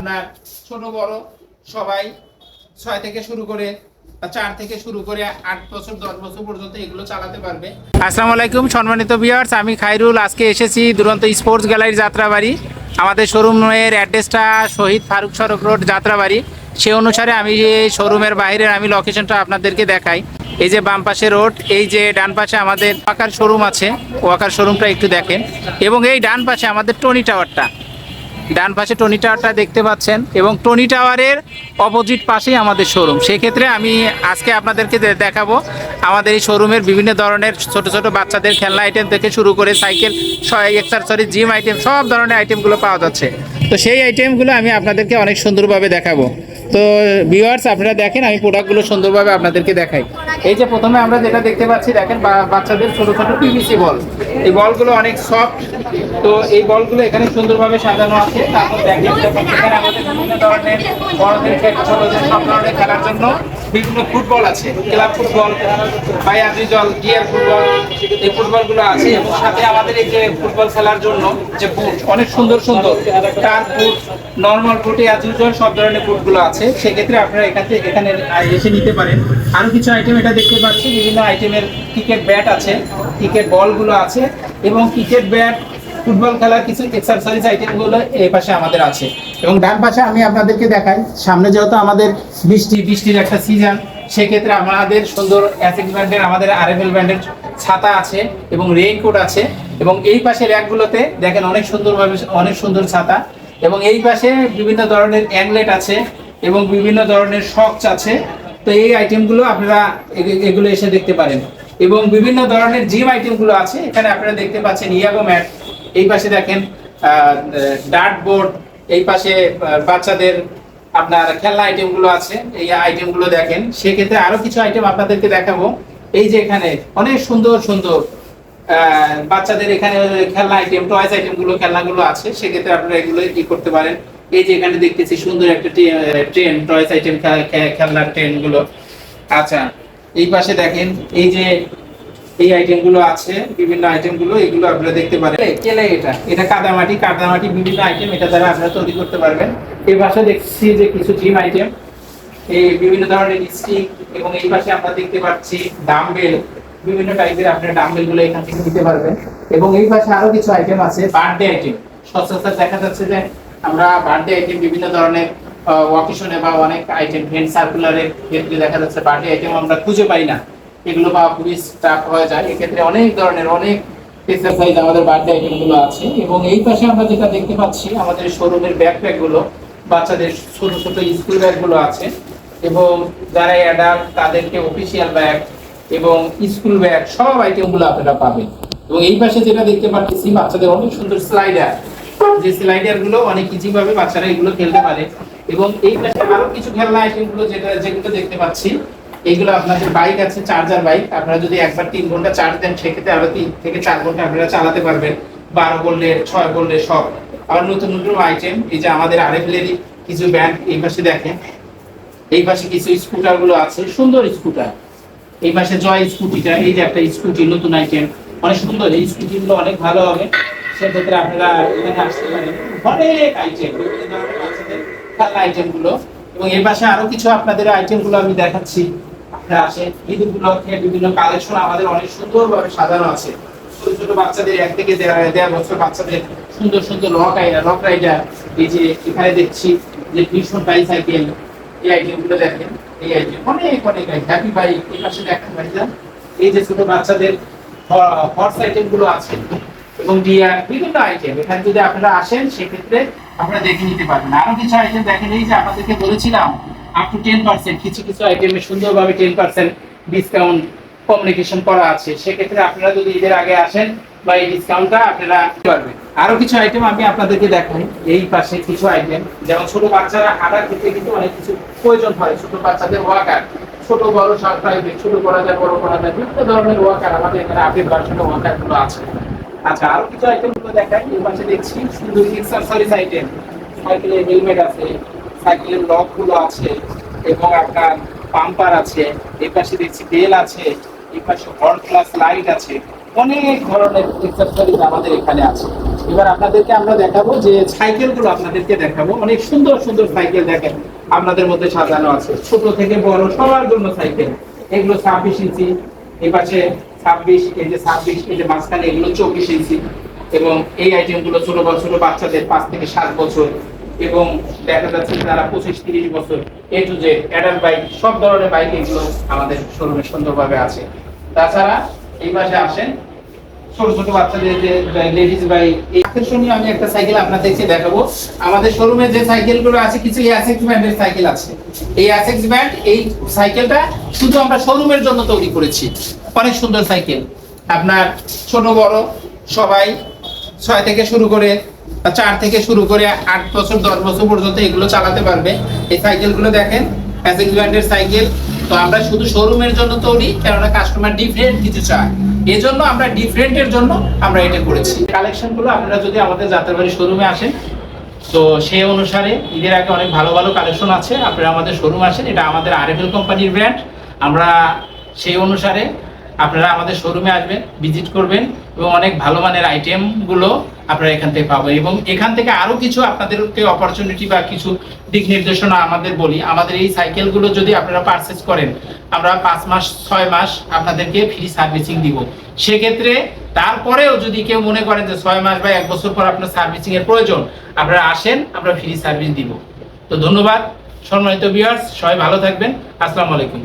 আপনার ছোট, বড় সবাই ছয় থেকে শুরু করে চার থেকে শুরু করে আট বছর, দশ বছর পর্যন্ত এগুলো চালাতে পারবে। আসসালামু আলাইকুম, সম্মানিত ভিউয়ার্স আমি খাইরুল আজকে এসেছি দুরন্ত স্পোর্টস গ্যালারি যাত্রাবাড়ি। আমাদের শোরুমের অ্যাড্রেসটা শহীদ ফারুক সড়ক রোড যাত্রাবাড়ি। সে অনুসারে আমি শোরুমের বাইরের আমি লোকেশনটা আপনাদেরকে দেখাই। এই যে বাম পাশে রোড এই যে ডান পাশে আমাদের ওয়াকার শোরুম আছে। ওয়াকার শোরুমটা একটু দেখেন। এবং এই ডান পাশে আমাদের টনি টাওয়ারটা ডান পাশে টনি টাওয়ারটা দেখতে পাচ্ছেন এবং টনি টাওয়ারের অপোজিট পাশেই আমাদের শোরুম। সেক্ষেত্রে আমি আজকে আপনাদেরকে দেখাবো আমাদের এই শোরুমের বিভিন্ন ধরনের ছোট ছোট বাচ্চাদের খেলনা আইটেম থেকে শুরু করে সাইকেল এক্সারসাইজ জিম আইটেম সব ধরনের আইটেমগুলো পাওয়া যাচ্ছে। তো সেই আইটেমগুলো আমি আপনাদেরকে অনেক সুন্দরভাবে দেখাবো। তো ভিউয়ার্স আপনারা দেখেন, আমি প্রোডাক্টগুলো সুন্দরভাবে আপনাদেরকে দেখাই। এই যে প্রথমে আমরা যেটা দেখতে পাচ্ছি, দেখেন বাচ্চাদের ছোট ছোট পিভিসি বল। এই বলগুলো অনেক সফট তো এই বলগুলো এখানে সুন্দরভাবে সাজানো আছে। তারপর দেখেন, এখানে আমাদের বিভিন্ন ধরনের, বড়দের ছোটদের সব ধরনের খেলার জন্য বিভিন্ন ফুটবল আছে। ক্লাব ফুটবল, বায়াজি জল গিয়ার ফুটবল, এই ফুটবলগুলো আছে। এবং সাথে আমাদের এই যে ফুটবল খেলার জন্য যে বুট অনেক সুন্দর সুন্দর। কার বুট নর্মাল বুটে অ্যাজ সব ধরনের বুটগুলো আছে। সেক্ষেত্রে আপনারা এখান এখানে এসে নিতে পারেন। আরও কিছু আইটেম এটা দেখতে পাচ্ছি, বিভিন্ন আইটেমের ক্রিকেট ব্যাট আছে ক্রিকেট বলগুলো আছে, এবং ক্রিকেট ব্যাট ফুটবল খেলার কিছু এক্সারসাইজ আইটেমগুলো এই পাশে আমাদের আছে। এবং ডান পাশে আমি আপনাদেরকে দেখাই, সামনে যেহেতু আমাদের বৃষ্টি, বৃষ্টির একটা সিজন সেক্ষেত্রে আমাদের সুন্দর অ্যাসিক ব্র্যান্ডের আমাদের আরএফএল ব্র্যান্ডের ছাতা আছে এবং রেইনকোট আছে। এবং এই পাশে র্যাকগুলোতে দেখেন অনেক সুন্দরভাবে, অনেক সুন্দর ছাতা। এবং এই পাশে বিভিন্ন ধরনের অ্যাংলেট আছে এবং বিভিন্ন ধরনের শকস আছে। তো এই আইটেমগুলো আপনারা এগুলো এসে দেখতে পারেন। এবং বিভিন্ন ধরনের জিম আইটেমগুলো আছে। এখানে আপনারা দেখতে পাচ্ছেন ইয়াগো ম্যাট এই পাশে দেখেন ডার্ট বোর্ড এই পাশে বাচ্চাদের আপনার খেলনা আইটেমগুলো আছে। এই আইটেমগুলো দেখেন। সেক্ষেত্রে আরও কিছু আইটেম আপনাদেরকে দেখাবো। এই যে এখানে অনেক সুন্দর সুন্দর বাচ্চাদের এখানে খেলনা আইটেম টয়েস আইটেমগুলো খেলনাগুলো আছে। সেক্ষেত্রে আপনারা এগুলো কি করতে পারেন। এই যে এখানে দেখতেছি সুন্দর একটা ট্রেন টয়েস আইটেম খেলনার ট্রেনগুলো আচ্ছা এই পাশে দেখেন, এই যে এই আইটেমগুলো আছে, বিভিন্ন আইটেমগুলো এগুলো আপনারা দেখতে পারেন। কেলে এটা এটা কাদামাটি কাদামাটি বিভিন্ন আইটেম এটা দ্বারা আপনারা তৈরি করতে পারবেন। এই পাশে দেখছি যে কিছু জিম আইটেম এই বিভিন্ন ধরনের স্টিক এবং এই পাশে আমরা দেখতে পাচ্ছি ডাম্বেল বিভিন্ন টাইপের আপনার ডাম্বেলগুলো এখান থেকে নিতে পারবেন। এবং এই পাশে আরও কিছু আইটেম আছে বার্থডে আইটেম সচরাচর দেখা যাচ্ছে যে আমরা বার্থডে আইটেম বিভিন্ন ধরনের ওয়াকেশনে বা অনেক আইটেম ফ্রেন্ড সার্কুলারের ক্ষেত্রে দেখা যাচ্ছে বার্থডে আইটেম আমরা খুঁজে পাই না। এগুলো পাওয়া খুবই টাফ হয়ে যায়। এক্ষেত্রে অনেক ধরনের, অনেক এক্সারসাইজ আমাদের বার্থডে আইটেমগুলো আছে। এবং এই পাশে আমরা যেটা দেখতে পাচ্ছি, আমাদের শোরুমের ব্যাকপ্যাকগুলো, বাচ্চাদের ছোট ছোট স্কুল ব্যাগগুলো আছে। এবং যারা অ্যাডাল্ট তাদেরকে অফিসিয়াল ব্যাগ এবং স্কুল ব্যাগ সব আইটেমগুলো আপনারা পাবেন। এবং এই পাশে যেটা দেখতে পাচ্ছি, বাচ্চাদের অনেক সুন্দর স্লাইডার যে স্লাইডারগুলো অনেক ইজি ভাবে বাচ্চারা এগুলো খেলতে পারে। এবং এই পাশে আরও কিছু খেলনা আইটেমগুলো যেটা, যেগুলো দেখতে পাচ্ছি এইগুলো আপনাদের বাইক আছে চার্জার বাইক আপনারা যদি একবার তিন ঘণ্টা চার্জ দেন, সেক্ষেত্রে আরও তিন থেকে চার ঘণ্টা আপনারা চালাতে পারবেন। বারো বললে, ছয় বললে সব। আবার নতুন নতুন আইটেম এই যে আমাদের আরএফএলেরই কিছু ব্যান্ড এই পাশে দেখেন। এই পাশে কিছু স্কুটারগুলো আছে, সুন্দর স্কুটার এই পাশে জয় স্কুটিটা এই যে একটা স্কুটি নতুন আইটেম অনেক সুন্দর, এই স্কুটি গুলো অনেক ভালো হবে। সেক্ষেত্রে আপনারা এখানে আসতে পারেন। অনেক আইটেম বিভিন্ন ধরনের বাচ্চাদের খেলনা আইটেমগুলো এবং এই পাশে আরও কিছু আপনাদের আইটেমগুলো আমি দেখাচ্ছি। আপনারা আসেন। ঈদ উপলক্ষে বিভিন্ন কালেকশন আমাদের অনেক সুন্দর ভাবে সাজানো আছে। ছোট ছোট বাচ্চাদের এক থেকে দেড় বছর বাচ্চাদের সুন্দর সুন্দর লক লক রাইডার এই যে এখানে দেখছি যে ভীষণ বাইসাইকেল এই আইটেমগুলো দেখেন। এই আইটেম অনেক অনেক হ্যাপি বাইক এই পাশে দেখেন ভাইজান। এই যে ছোট বাচ্চাদের হর্স আইটেমগুলো আছে। এবং বিভিন্ন আইটেম এখানে যদি আপনারা আসেন, সেক্ষেত্রে আপনারা দেখে নিতে পারবেন আরও কিছু আইটেম দেখেন এই যে আপনাদেরকে বলেছিলাম আপ টু টেন পার্সেন্ট কিছু কিছু আইটেমে সুন্দরভাবে টেন পার্সেন্ট ডিসকাউন্ট কমিউনিকেশন করা আছে। সেক্ষেত্রে আপনারা যদি ঈদের আগে আসেন বা এই ডিসকাউন্টটা আপনারা পারবেন। আরও কিছু আইটেম আমি আপনাদেরকে দেখাই। এই পাশে কিছু আইটেম যেমন ছোট বাচ্চারা হাঁটার ক্ষেত্রে কিন্তু অনেক কিছু প্রয়োজন হয়। ছোট বাচ্চাদের ওয়াকার ছোট বড় সব ছোট করা যায়, বড় করা যায়, বিভিন্ন ধরনের ওয়াকার আমাদের এখানে আপডেট ভার্সনের ওয়াকারগুলো আছে। আচ্ছা আরও কিছু আইটেমগুলো দেখাই। এই পাশে দেখছি শুধু এক্সারসাইজ আইটেম সাইকেলের হেলমেট আছে সাইকেলের লকগুলো আছে, এবং আপনার পাম্পার আছে। এই পাশে দেখছি বেল আছে, এই পাশে হর্ন প্লাস লাইট আছে। অনেক ধরনের এক্সেসরিজ আমাদের এখানে আছে। এবার আপনাদেরকে আমরা দেখাবো যে সাইকেলগুলো আপনাদেরকে দেখাবো। অনেক সুন্দর সুন্দর সাইকেল দেখেন, আপনাদের মধ্যে সাজানো আছে। ছোট থেকে বড় সবার জন্য সাইকেল। এগুলো ছাব্বিশ ইঞ্চি, এই পাশে ছাব্বিশ, এই যে ছাব্বিশ, এই যে মাঝখানে এগুলো চব্বিশ ইঞ্চি। এবং এই আইটেমগুলো ছোট ছোট বাচ্চাদের পাঁচ থেকে সাত বছর। এবং দেখা যাচ্ছে যারা পঁচিশ, তিরিশ বছর। A to Z adult bike, সব ধরনের বাইক এগুলো আমাদের শোরুমে সুন্দরভাবে আছে। তাছাড়া এই পাশে আসেন ছোট ছোট বাচ্চাদের যে লেডিস বাইক। এই আকর্ষণীয় আমি একটা সাইকেল আপনাদেরকে দেখাবো। আমাদের শোরুমে যে সাইকেলগুলো আছে, কিছু অ্যাসেক্স ব্র্যান্ডের সাইকেল আছে। এই অ্যাসেক্স ব্র্যান্ড এই সাইকেলটা শুধু আমরা শোরুমের জন্য তৈরি করেছি। অনেক সুন্দর সাইকেল। আপনার ছোট, বড় সবাই ছয় থেকে শুরু করে চার থেকে শুরু করে আট বছর, দশ বছর পর্যন্ত এগুলো চালাতে পারবে। এই সাইকেলগুলো দেখেন অ্যাসেক্স সাইকেল। তো আমরা শুধু শোরুমের জন্য তৈরি, কেননা কাস্টমার ডিফারেন্ট কিছু চায়। এজন্য আমরা ডিফারেন্টের জন্য আমরা এটা করেছি। কালেকশনগুলো আপনারা যদি আমাদের যাত্রাবাড়ি শোরুমে আসেন, তো সেই অনুসারে ঈদের আগে অনেক ভালো ভালো কালেকশন আছে। আপনারা আমাদের শোরুম আসেন, এটা আমাদের আরএফএল কোম্পানির ব্র্যান্ড আমরা সেই অনুসারে আপনারা আমাদের শোরুমে আসবেন ভিজিট করবেন এবং অনেক ভালো মানের আইটেমগুলো আপনারা এখান থেকে পাবেন। এবং এখান থেকে আরও কিছু আপনাদেরকে অপরচুনিটি বা কিছু দিক নির্দেশনা আমাদের বলি। আমাদের এই সাইকেলগুলো যদি আপনারা পারচেস করেন, আমরা পাঁচ মাস, ছয় মাস আপনাদেরকে ফ্রি সার্ভিসিং দিব। সেক্ষেত্রে তারপরেও যদি কেউ মনে করেন যে ছয় মাস বা এক বছর পর আপনার সার্ভিসিং এর প্রয়োজন, আপনারা আসেন, আমরা ফ্রি সার্ভিস দিব। তো ধন্যবাদ, সম্মানিত ভিউয়ার্স সবাই ভালো থাকবেন। আসসালামু আলাইকুম।